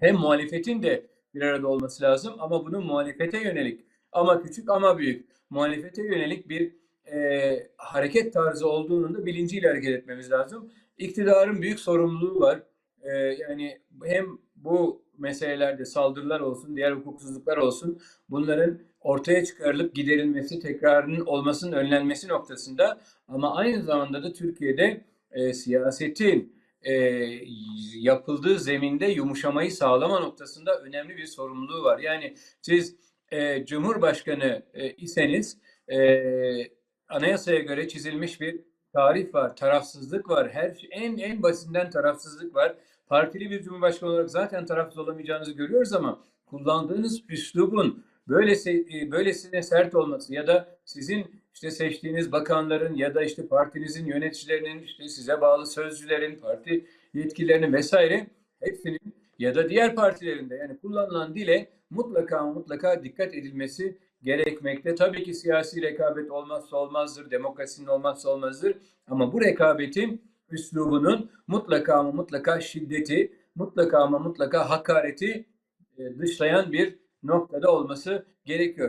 hem muhalefetin de bir arada olması lazım ama bunun muhalefete yönelik ama küçük ama büyük muhalefete yönelik bir e, hareket tarzı olduğunun da bilinciyle hareket etmemiz lazım. İktidarın büyük sorumluluğu var. E, yani hem bu meselelerde saldırılar olsun, diğer hukuksuzluklar olsun bunların ortaya çıkarılıp giderilmesi, tekrarının olmasının önlenmesi noktasında ama aynı zamanda da Türkiye'de e, siyasetin e, yapıldığı zeminde yumuşamayı sağlama noktasında önemli bir sorumluluğu var. Yani siz e, Cumhurbaşkanı e, iseniz e, anayasaya göre çizilmiş bir tarih var, tarafsızlık var. Her şey- en en basitinden tarafsızlık var. Partili bir cumhurbaşkanı olarak zaten tarafsız olamayacağınızı görüyoruz ama kullandığınız üslubun böylesi e, böylesine sert olması ya da sizin işte seçtiğiniz bakanların ya da işte partinizin yöneticilerinin işte size bağlı sözcülerin, parti yetkililerinin vesaire hepsinin ya da diğer partilerinde yani kullanılan dile mutlaka mutlaka dikkat edilmesi gerekmekte. Tabii ki siyasi rekabet olmazsa olmazdır, demokrasinin olmazsa olmazdır ama bu rekabetin üslubunun mutlaka ama mutlaka şiddeti, mutlaka ama mutlaka hakareti e, dışlayan bir noktada olması gerekiyor.